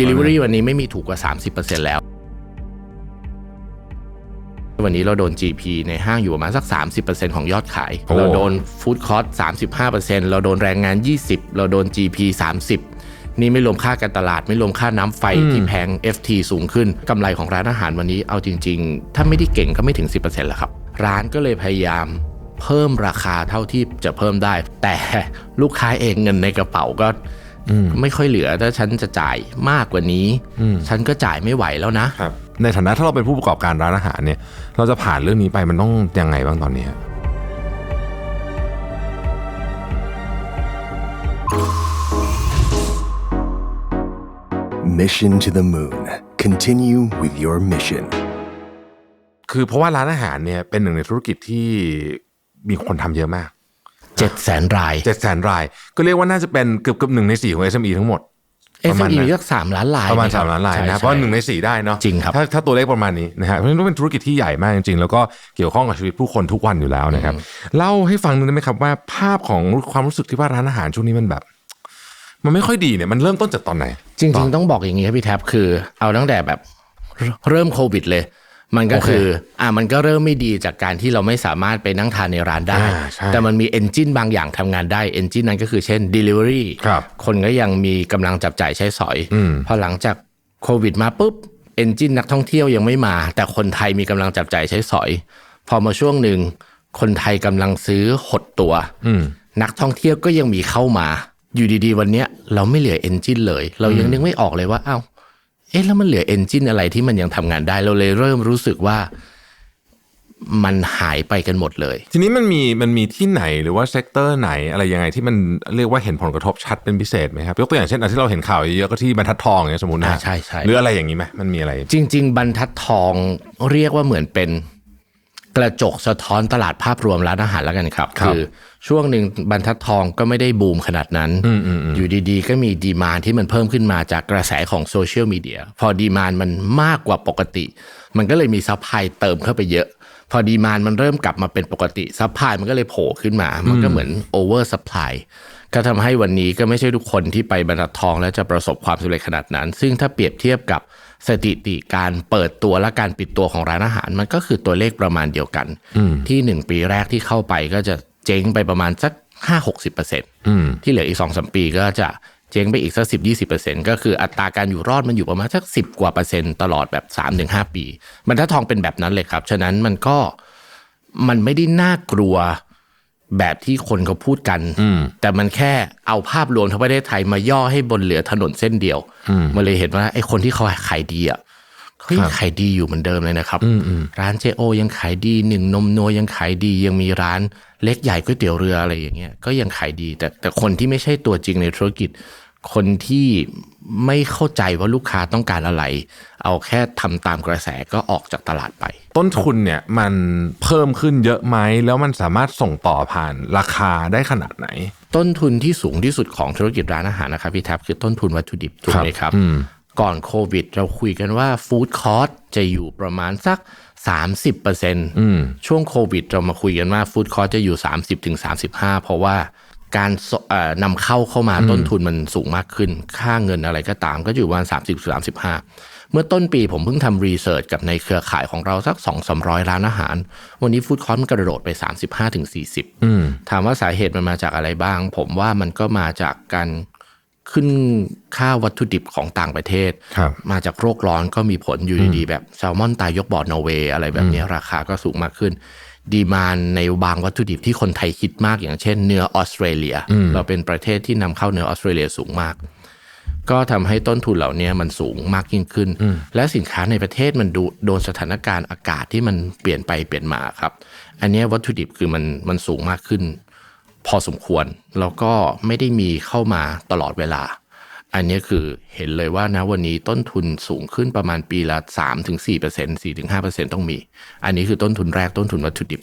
Delivery วันนี้ไม่มีถูกกว่า 30%แล้ว วันนี้เราโดน GP ในห้างอยู่ประมาณสัก 30%ของยอดขายโอ้เราโดนฟู้ดคอร์ส35%เราโดนแรงงาน 20 เราโดน GP 30 นี่ไม่รวมค่าการตลาด ไม่รวมค่าน้ำไฟที่แพง FT สูงขึ้นกำไรของร้านอาหารวันนี้เอาจริง ๆ ถ้าไม่ได้เก่งก็ไม่ถึง 10%แล้วครับ ร้านก็เลยพยายามเพิ่มราคาเท่าที่จะเพิ่มได้ แต่ลูกค้าเองเงินในกระเป๋าก็ ไม่ค่อยเหลือถ้าฉันจะจ่ายมากกว่านี้ ฉันก็จ่ายไม่ไหวแล้วนะครับในฐานะถ้าเราเป็นผู้ประกอบการร้านอาหารเนี่ย เราจะผ่านเรื่องนี้ไปมันต้องยังไงบ้างตอนนี้ฮะ Mission to the Moon. Continue with your mission. คือเพราะว่าร้านอาหารเนี่ยเป็นหนึ่งในธุรกิจที่มีคนทำเยอะมาก 7แสนรายเจ็ดแสนราย ก็เรียกว่าน่าจะเป็นเกือบเกือบหนึ่งในสี่ของ SME ทั้งหมดประมาณ SME นั้นก็สามล้านรายประมาณคบสามล้านรายใช่นะใช่เพราะหนึ่งในสี่ได้เนาะจริงครับถ้าถ้าตัวเลขประมาณนี้นะฮะเพราะฉะนั้นต้องเป็นธุรกิจที่ใหญ่มากจริงๆ แล้วก็เกี่ยวข้องกับชีวิตผู้คนทุกวันอยู่แล้วนะครับเล่าให้ฟังหนึงได้ไหมครับว่าภาพของความรู้สึกที่ว่าร้านอาหารช่วงนี้มันแบบ มันไม่ค่อยดีเนี่ยมันเริ่มต้นจากตอนไหน จริง ๆ ต้องบอกอย่างนี้ครับพี่แท็บคือ เอาตั้งแต่แบบเรเริ่มโควิดเลย มันก็โอเคคืออ่ามันก็เริ่มไม่ดีจากการที่เราไม่สามารถไปนั่งทานในร้านได้อ่าใช่แต่มันมีเอนจินบางอย่างทำงานได้เอนจินนั้นก็คือเช่น Delivery ครับคนก็ยังมีกำลังจับจ่ายใช้สอยอืมพอหลังจากโควิดมาปุ๊บเอนจินนักท่องเที่ยวยังไม่มา แต่คนไทยมีกำลังจับจ่ายใช้สอย พอมาช่วงหนึ่งคนไทยกำลังซื้อหดตัวอืมนักท่องเที่ยวก็ยังมีเข้ามา อยู่ดีๆ วันเนี้ยเราไม่เหลือเอนจินเลย เรายังนึกไม่ออกเลยว่าอ้าว เอ๊ะแล้วมันเหลือเอนจินอะไรที่มันยังทำงานได้ เราเลยเริ่มรู้สึกว่ามันหายไปกันหมดเลย ทีนี้มันมีมันมีที่ไหนหรือว่าเซกเตอร์ไหนอะไรยังไงที่มันเรียกว่าเห็นผลกระทบชัดเป็นพิเศษไหมครับยกตัวอย่างเช่นอันที่เราเห็นข่าวเยอะๆก็ที่บรรทัดทองเนี่ยสมมตินะอ่าใช่ใช่หรืออะไรอย่างนี้ไหมมันมีอะไร จริง ๆ บรรทัดทองเรียกว่าเหมือนเป็น กระจกสะท้อนตลาดภาพรวมร้านอาหารแล้วกันครับครับอช่วงหนึ่งบรรทัดทองก็ไม่ได้บูมขนาดนั้น อยู่ดีๆ ก็มีดีมานที่มันเพิ่มขึ้นมาจากกระแสของโซเชียลมีเดียพอดีมานมันมากกว่าปกติ มันก็เลยมีซัพพลายเติมเข้าไปเยอะ พอดีมานมันเริ่มกลับมาเป็นปกติซัพพลายมันก็เลยโผล่ขึ้นมา มันก็เหมือนโอเวอร์ซัพพลาย ก็ทำให้วันนี้ก็ไม่ใช่ทุกคนที่ไปบรรทัดทอง แล้วจะประสบความสำเร็จขนาดนั้น ซึ่งถ้าเปรียบเทียบกับสถิติการเปิดตัวและการปิดตัวของร้านอาหาร มันก็คือตัวเลขประมาณเดียวกัน ที่หนึ่งปีแรกที่เข้าไปก็จะเจ๊งไปประมาณสักห้าหกสิบเปอร์เซ็นต์อืมที่เหลืออีกสองสมปีก็จะเจ๊งไปอีกสักสิบยี่สิบเปอร์เซ็นต์ก็คืออัตราการอยู่รอดมันอยู่ประมาณสักสิบกว่าเปอร์เซ็นต์ตลอดแบบสามถึงห้าปี บรรทัดทองเป็นแบบนั้นเลยครับ ฉะนั้นมันก็มันไม่ได้น่ากลัว แบบที่คนเขาพูดกัน แต่มันแค่เอาภาพรวมทั้งประเทศไทยมาย่อให้บนเหลือถนนเส้นเดียวมันเลยเห็นว่าไอ้คนที่เขาขายดีอะเฮ้ยครับขายดีอยู่เหมือนเดิมเลยนะครับ ร้านเจโอ ยังขายดีหนึ่งนมนัวยังขายดียังมีร้านเล็กใหญ่ก๋วยเตี๋ยวเรืออะไรอย่างเงี้ยก็ยังขายดี แต่แต่คนที่ไม่ใช่ตัวจริงในธุรกิจ คนที่ไม่เข้าใจว่าลูกค้าต้องการอะไร เอาแค่ทำตามกระแสก็ออกจากตลาดไป ต้นทุนเนี่ยมันเพิ่มขึ้นเยอะไหมแล้วมันสามารถส่งต่อผ่านราคาได้ขนาดไหน ต้นทุนที่สูงที่สุดของธุรกิจร้านอาหารนะครับพี่แท็บคือต้นทุนวัตถุดิบถูกไหมครับ ก่อนโควิด เราคุยกันว่าฟู้ดคอร์สจะอยู่ประมาณสัก 30%ช่วงโควิด เรามาคุยกันว่าฟู้ดคอร์สจะอยู่ 30-35เพราะว่า การสเอ่อนำเข้าเข้ามาต้นทุนมันสูงมากขึ้น ค่าเงินอะไรก็ตามก็อยู่ประมาณ 30-35 เมื่อต้นปีผมเพิ่งทำรีเสิร์ชกับในเครือข่ายของเราสัก 2-300 ร้านอาหาร วันนี้ฟู้ดคอร์สมันกระโดดไป 35-40 ถามว่าสาเหตุมันมาจากอะไรบ้าง ผมว่ามันก็มาจากการขึ้นค่าวัตถุดิบของต่างประเทศครับมาจากโรคร้อนก็มีผลอยู่ดีๆแบบแซลมอนตายยกบ่อนอร์เวย์อะไรแบบนี้ราคาก็สูงมากขึ้น ดีมานในบางวัตถุดิบที่คนไทยคิดมากอย่างเช่นเนื้อออสเตรเลีย เราเป็นประเทศที่นำเข้าเนื้อออสเตรเลียสูงมาก ก็ทำให้ต้นทุนเหล่านี้มันสูงมากยิ่งขึ้น และสินค้าในประเทศมันดูโดนสถานการณ์อากาศที่มันเปลี่ยนไปเปลี่ยนมาครับ อันเนี้ยวัตถุดิบคือมันมันสูงมากขึ้น พอสมควรแล้วก็ไม่ได้มีเข้ามาตลอดเวลา อันนี้คือเห็นเลยว่านะวันนี้ต้นทุนสูงขึ้นประมาณปีละ3-4% 4-5%ต้องมี อันนี้คือต้นทุนแรกต้นทุนวัตถุดิบ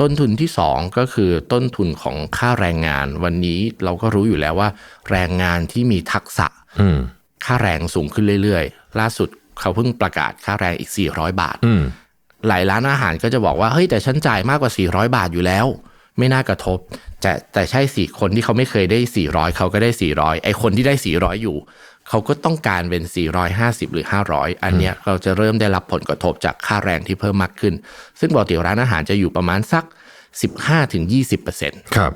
ต้นทุนที่สองก็คือต้นทุนของค่าแรงงาน วันนี้เราก็รู้อยู่แล้วว่า แรงงานที่มีทักษะค่าแรงสูงขึ้นเรื่อยๆ ล่าสุดเขาเพิ่งประกาศค่าแรงอีก 400 บาทหลายร้านอาหารก็จะบอกว่าเฮ้ยแต่ฉันจ่ายมากกว่า 400 บาทอยู่แล้ว ไม่น่ากระทบ แต่แต่ใช่สี่คนที่เขาไม่เคยได้ 400 เขาก็ได้ 400 ไอคนที่ได้ 400 อยู่ เขาก็ต้องการเป็น 450 หรือ 500 อันเนี้ยเราจะเริ่มได้รับผลกระทบจากค่าแรงที่เพิ่มมากขึ้น ซึ่งปกติร้านอาหารจะอยู่ประมาณสัก 15-20%ครับ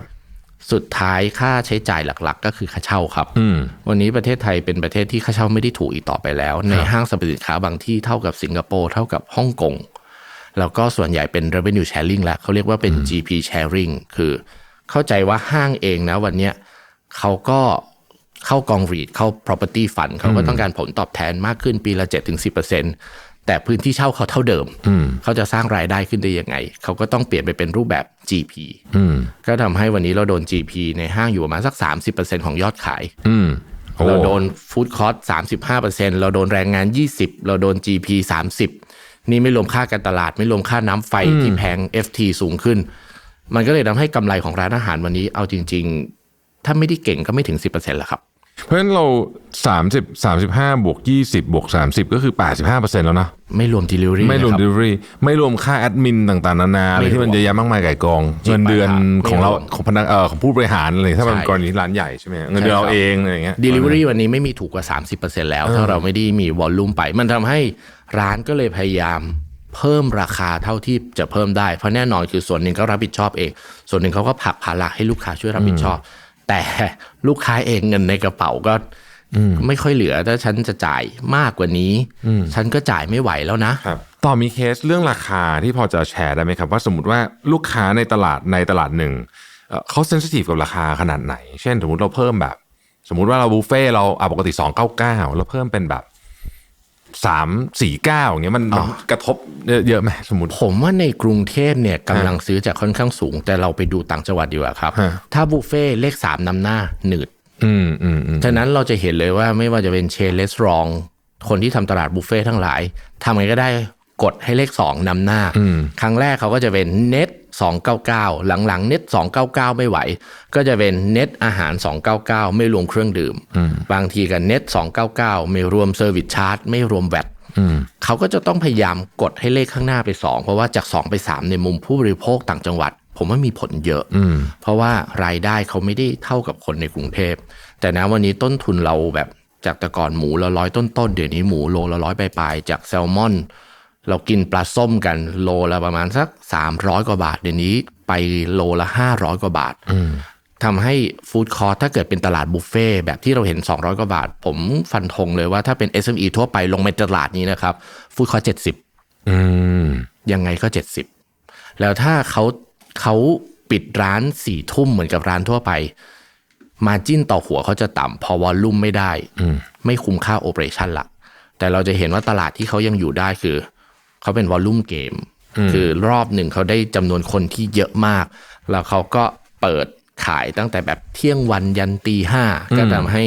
สุดท้ายค่าใช้จ่ายหลักๆ ก็คือค่าเช่าครับอืมวันนี้ประเทศไทยเป็นประเทศที่ค่าเช่าไม่ได้ถูกอีกต่อไปแล้ว ในห้างสรรพสินค้าบางที่เท่ากับสิงคโปร์เท่ากับฮ่องกง แล้วก็ส่วนใหญ่เป็น revenue sharing แล้วเขาเรียกว่าเป็น GP sharing คือเข้าใจว่าห้างเองนะวันเนี้ยเขาก็เข้ากองรีดเข้า property fund เขาก็ต้องการผลตอบแทนมากขึ้นปีละ 7-10%แต่พื้นที่เช่าเขาเท่าเดิม เขาจะสร้างรายได้ขึ้นได้ยังไง เขาก็ต้องเปลี่ยนไปเป็นรูปแบบ GP อืมก็ทำให้วันนี้เราโดน GP ในห้างอยู่ประมาณสัก 30%ของยอดขายอืมโอ้เราโดนฟู้ดคอร์สสามสิบห้าเปอร์เซ็นเราโดนแรงงาน20เราโดน GP 30 นี่ไม่รวมค่าการตลาด ไม่รวมค่าน้ำไฟที่แพง FT สูงขึ้น มันก็เลยทำให้กำไรของร้านอาหารวันนี้ เอาจริง ๆ ถ้าไม่ได้เก่งก็ไม่ถึง 10%แล้วครับ เพราะฉะนั้นเรา 30 35บวก20บวก30 ก็คือ 85%แล้วนะ ไม่รวม delivery ไม่รวม นะคบ delivery ไม่รวมค่าแอดมินต่างๆ นานาอะไรไม่รวมที่มันเยอะแยะมากมายไก่กอง จริงเงินเดือนไม่รวมของเราของพนักเอ่อของผู้บริหารอะไรถ้ามันใช่ กรณีร้านใหญ่ใช่ไหมเงินเดือนเราเองอะไรอย่างเงี้ย Delivery วันนี้ไม่มีถูกกว่า 30%แล้ว ถ้าเราไม่ได้มีวอลลุ่มไป มันทำให้ร้านก็เลยพยายามเพิ่มราคาเท่าที่จะเพิ่มได้ เพราะแน่นอนคือส่วนหนึ่งก็รับผิดชอบเอง ส่วนหนึ่งเขาก็ผลักภาระให้ลูกค้าช่วยรับผิดชอบ แต่ลูกค้าเองเงินในกระเป๋าก็ไม่ค่อยเหลือถ้าฉันจะจ่ายมากกว่านี้ ฉันก็จ่ายไม่ไหวแล้วนะครับต่อมีเคสเรื่องราคาที่พอจะแชร์ได้ไหมครับ ว่าสมมติว่าลูกค้าในตลาดในตลาดหนึ่งเอ่อเขาเซนซิทีฟกับราคาขนาดไหน เช่น สมมติเราเพิ่มแบบ สมมุติว่าเราบุฟเฟ่ต์เราอะปกติ 299แล้วเพิ่มเป็นแบบ 349อย่างเงี้ยมันมันกระทบเยอะไหมสมมติ ผมว่าในกรุงเทพเนี่ยกำลังซื้อจะค่อนข้างสูง แต่เราไปดูต่างจังหวัดดีกว่าครับฮะถ้าบุฟเฟ่ต์เลขสามนำหน้าหนืดอืมอืมอืมฉะนั้นเราจะเห็นเลยว่าไม่ว่าจะเป็นเชนเลสรอง คนที่ทำตลาดบุฟเฟ่ต์ทั้งหลายทำไงก็ได้กดให้เลข2นำหน้า ครั้งแรกเขาก็จะเป็นเน็ต 299 หลังๆ เน็ต 299 ไม่ไหว ก็จะเป็นเน็ตอาหาร 299 ไม่รวมเครื่องดื่ม บางทีกันเน็ต 299 ไม่รวมเซอร์วิสชาร์จ ไม่รวมแวตเขาก็จะต้องพยายามกดให้เลขข้างหน้าไป 2 เพราะว่าจาก 2 ไป 3 ในมุมผู้บริโภคต่างจังหวัด ผมว่ามีผลเยอะ เพราะว่ารายได้เขาไม่ได้เท่ากับคนในกรุงเทพ แต่นะวันนี้ต้นทุนเราแบบจากแต่ก่อนหมูละร้อยต้นๆ เดี๋ยวนี้หมูโลละร้อยปลายๆ จากแซลมอน เรากินปลาส้มกันโลละประมาณสัก 300 กว่าบาท เดี๋ยวนี้ไปโลละ 500 กว่าบาททำให้ฟู้ดคอร์ทถ้าเกิดเป็นตลาดบุฟเฟ่ต์แบบที่เราเห็น 200 กว่าบาท ผมฟันธงเลยว่าถ้าเป็น SME ทั่วไปลงในตลาดนี้นะครับฟู้ดคอร์ท70อืมยังไงก็ 70 แล้วถ้าเขาเขาปิดร้านสี่ทุ่มเหมือนกับร้านทั่วไป มาจิ้นต่อหัวเขาจะต่ำพอวอลลุ่มไม่ได้ไม่คุ้มค่าโอเปอเรชันละแต่เราจะเห็นว่าตลาดที่เขายังอยู่ได้คือ เขาเป็นวอลลุ่มเกม คือรอบหนึ่งเขาได้จำนวนคนที่เยอะมาก แล้วเขาก็เปิดขายตั้งแต่แบบเที่ยงวันยันตีห้าก็ทำให้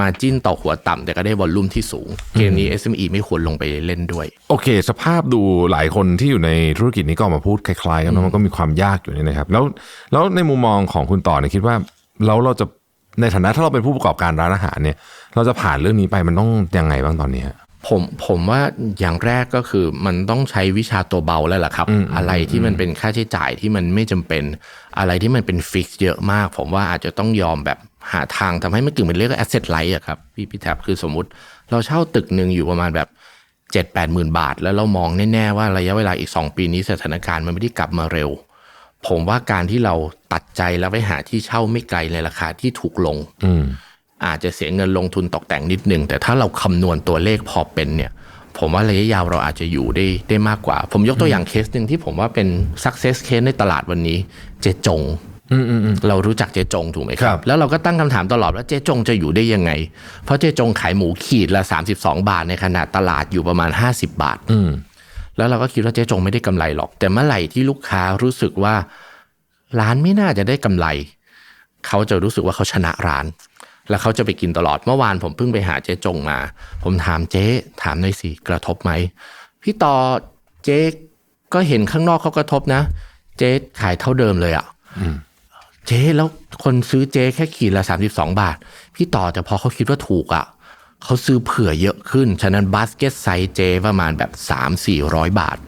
มาจิ้นต่อหัวต่ำแต่ก็ได้วอลลุ่มที่สูง เกมนี้ SME ไม่ควรลงไปเล่นด้วย โอเค สภาพดูหลายคนที่อยู่ในธุรกิจนี้ก็ออกมาพูดคล้ายๆกันนะมันก็มีความยากอยู่นี่นะครับ แล้วแล้วในมุมมองของคุณต่อเนี่ยคิดว่าแล้วเราจะในฐานะถ้าเราเป็นผู้ประกอบการร้านอาหารเนี่ย เราจะผ่านเรื่องนี้ไปมันต้องยังไงบ้างตอนนี้ฮะ ผมผมว่าอย่างแรกก็คือมันต้องใช้วิชาตัวเบาแล้วล่ะครับ อะไรที่มันเป็นค่าใช้จ่ายที่มันไม่จำเป็น อะไรที่มันเป็นฟิกเยอะมาก ผมว่าอาจจะต้องยอมแบบหาทางทำให้มันกึ่งเป็นเรียกว่า asset light อะครับพี่พี่แท็บคือสมมุติ เราเช่าตึกหนึ่งอยู่ประมาณแบบเจ็ดแปดหมื่นบาท แล้วเรามองแน่ๆว่าระยะเวลาอีก 2 ปีนี้สถานการณ์มันไม่ได้กลับมาเร็ว ผมว่าการที่เราตัดใจแล้วไปหาที่เช่าไม่ไกลในราคาที่ถูกลง อืม อาจจะเสียเงินลงทุนตกแต่งนิดหนึ่งแต่ถ้าเราคำนวณตัวเลขพอเป็นเนี่ย ผมว่าระยะยาวเราอาจจะอยู่ได้ได้มากกว่า ผมยกตัวอย่างเคสหนึ่งที่ผมว่าเป็น success case ในตลาดวันนี้ เจจงอืมอืมอืมเรารู้จักเจจงถูกไหมคครัรับบแล้วเราก็ตั้งคำถามตลอดว่าเจจงจะอยู่ได้ยังไง เพราะเจจงขายหมูขีดละ 32 บาทในขณะตลาดอยู่ประมาณ 50 บาทอืมแล้วเราก็คิดว่าเจ๊จงไม่ได้กำไรหรอก แต่เมื่อไหร่ที่ลูกค้ารู้สึกว่า ร้านไม่น่าจะได้กำไร เขาจะรู้สึกว่าเขาชนะร้าน แล้วเขาจะไปกินตลอดเมื่อวานผมเพิ่งไปหาเจ๊จงมา ผมถามเจ๊ ถามหน่อยสิกระทบไหมพี่ต่อเจ๊ก็เห็นข้างนอกเขากระทบนะ เจ๊ขายเท่าเดิมเลยอะ่ะเจ๊แล้วคนซื้อเจ๊แค่ขีดละสามสิบสองบาท พี่ต่อแต่พอเขาคิดว่าถูกอะ่ะเขาซื้อเผื่อเยอะขึ้น ฉะนั้นบาสเกตไซส์เจประมาณแบบสามสี่ร้อยบาท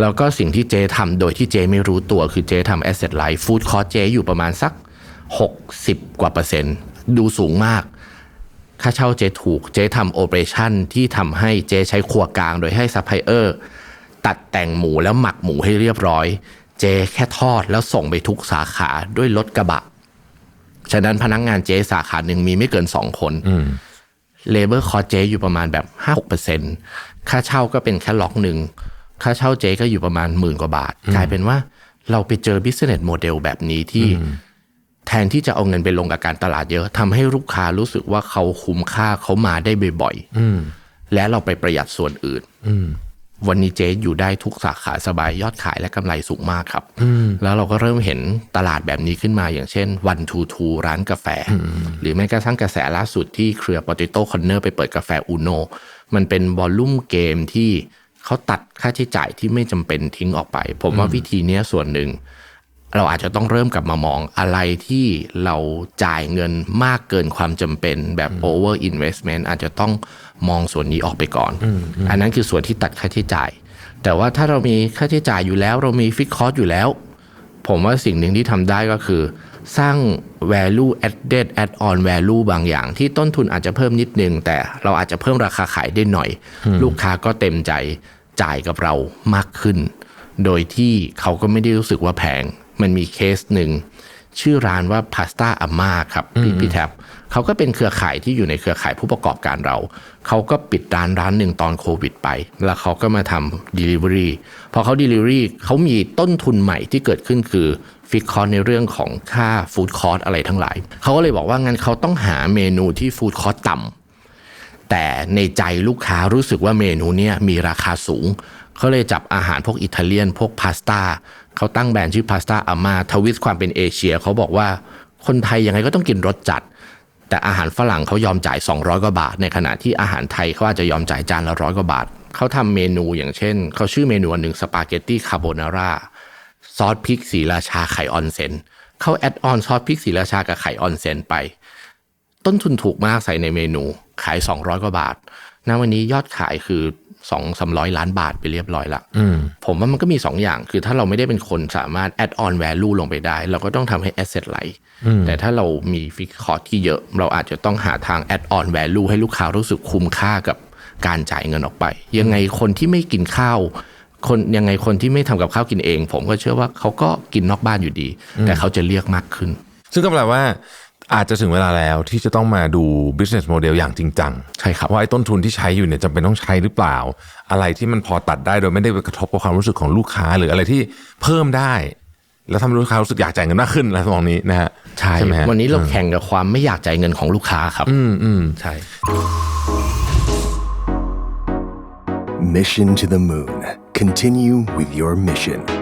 แล้วก็สิ่งที่เจทำโดยที่เจไม่รู้ตัวคือเจทำ asset light food cost เจอยู่ประมาณสัก 60 กว่าเปอร์เซ็นต์ ดูสูงมาก ค่าเช่าเจ๊ถูก เจ๊ทำโอเปอเรชั่นที่ทำให้เจ๊ใช้ครัวกลางโดยให้ซัพพลายเออร์ตัดแต่งหมูแล้วหมักหมูให้เรียบร้อย เจ๊แค่ทอดแล้วส่งไปทุกสาขาด้วยรถกระบะ ฉะนั้นพนักงงานเจ๊สาขาหนึ่งมีไม่เกินสองคนเลเบอร์คอเจ๊อยู่ประมาณแบบห้าหกเปอร์เซ็นค่าเช่าก็เป็นแค่ล็อกหนึ่ง ค่าเช่าเจ๊ก็อยู่ประมาณหมื่นกว่าบาท กลายเป็นว่าเราไปเจอ business model แบบนี้ที่ แทนที่จะเอาเงินไปลงกับการตลาดเยอะทำให้ลูกค้ารู้สึกว่าเขาคุ้มค่าเขามาได้บ่อยๆและเราไปประหยัดส่วนอื่นวันนี้เจ๊อยู่ได้ทุกสาขาสบายยอดขายและกำไรสูงมากครับ แล้วเราก็เริ่มเห็นตลาดแบบนี้ขึ้นมาอย่างเช่น one two two ร้านกาแฟ หรือแม้กระทั่งกระแสล่าสุดที่เครือ Potato Corner ไปเปิดกาแฟอูโนมันเป็นวอลลุ่มเกมที่เขาตัดค่าใช้จ่ายที่ไม่จำเป็นทิ้งออกไป ผมว่าวิธีเนี้ยส่วนหนึ่ง เราอาจจะต้องเริ่มกลับมามองอะไรที่เราจ่ายเงินมากเกินความจำเป็นแบบ over investment อาจจะต้องมองส่วนนี้ออกไปก่อน อันนั้นคือส่วนที่ตัดค่าใช้จ่าย แต่ว่าถ้าเรามีค่าใช้จ่ายอยู่แล้ว เรามีฟิกคอสอยู่แล้ว ผมว่าสิ่งหนึ่งที่ทำได้ก็คือ สร้าง value added add on value บางอย่าง ที่ต้นทุนอาจจะเพิ่มนิดนึง แต่เราอาจจะเพิ่มราคาขายได้หน่อย ลูกค้าก็เต็มใจจ่ายกับเรามากขึ้น โดยที่เขาก็ไม่ได้รู้สึกว่าแพง มันมีเคสหนึ่งชื่อร้านว่าพาสต้าอาม่าครับพี่พี่แท็บเขาก็เป็นเครือข่ายที่อยู่ในเครือข่ายผู้ประกอบการเรา เขาก็ปิดร้านร้านหนึ่งตอนโควิดไป แล้วเขาก็มาทำ Delivery พอเขา Delivery เขามีต้นทุนใหม่ที่เกิดขึ้นคือฟิกคอร์ในเรื่องของค่าฟู้ดคอร์สอะไรทั้งหลาย เขาก็เลยบอกว่างั้นเขาต้องหาเมนูที่ฟู้ดคอร์สต่ำแต่ในใจลูกค้ารู้สึกว่าเมนูเนี้ยมีราคาสูง เขาเลยจับอาหารพวกอิตาเลียนพวกพาสต้า เขาตั้งแบรนด์ชื่อพาสต้าอาม่าทวิสความเป็นเอเชีย เขาบอกว่าคนไทยยังไงก็ต้องกินรสจัด แต่อาหารฝรั่งเขายอมจ่าย 200กว่าบาท ในขณะที่อาหารไทยเขาอาจจะยอมจ่ายจานละร้อยกว่าบาท เขาทำเมนูอย่างเช่น เขาชื่อเมนูหนึ่งสปาเกตตี้คาโบนาร่าซอสพริกสีราชาไข่ออนเซนเขาแอดออนซอสพริกสีราชากับไข่ออนเซนไป ต้นทุนถูกมากใส่ในเมนูขาย 200กว่าบาทณวันนี้ยอดขายคือ 2องสามร้อยล้านบาทไปเรียบร้อยละผมว่ามันก็มี2อย่างคือถ้าเราไม่ได้เป็นคนสามารถ add on value ลงไปได้ เราก็ต้องทำให้ asset ไหลแต่ถ้าเรามีฟิกคอร์ที่เยอะ เราอาจจะต้องหาทาง add on value ให้ลูกค้ารู้สึกคุ้มค่ากับการจ่ายเงินออกไป ยังไงคนที่ไม่กินข้าว คนยังไงคนที่ไม่ทำกับข้าวกินเอง ผมก็เชื่อว่าเขาก็กินนอกบ้านอยู่ดี แต่เขาจะเลือกมากขึ้น ซึ่งก็แปลว่า อาจจะถึงเวลาแล้วที่จะต้องมาดู business model อย่างจริงจังใช่ครับว่าไอ้ต้นทุนที่ใช้อยู่เนี่ยจำเป็นต้องใช้หรือเปล่า อะไรที่มันพอตัดได้โดยไม่ได้ไปกระทบกับความรู้สึกของลูกค้า หรืออะไรที่เพิ่มได้ แล้วทำให้ลูกค้ารู้สึกอยากจ่ายเงินมากขึ้นอะไรทำนองนี้นะฮะใช่ไหมฮะวันนี้เราแข่งกับความไม่อยากจ่ายเงินของลูกค้าครับ อืมอืมใช่ Mission to the moon. Continue with your mission.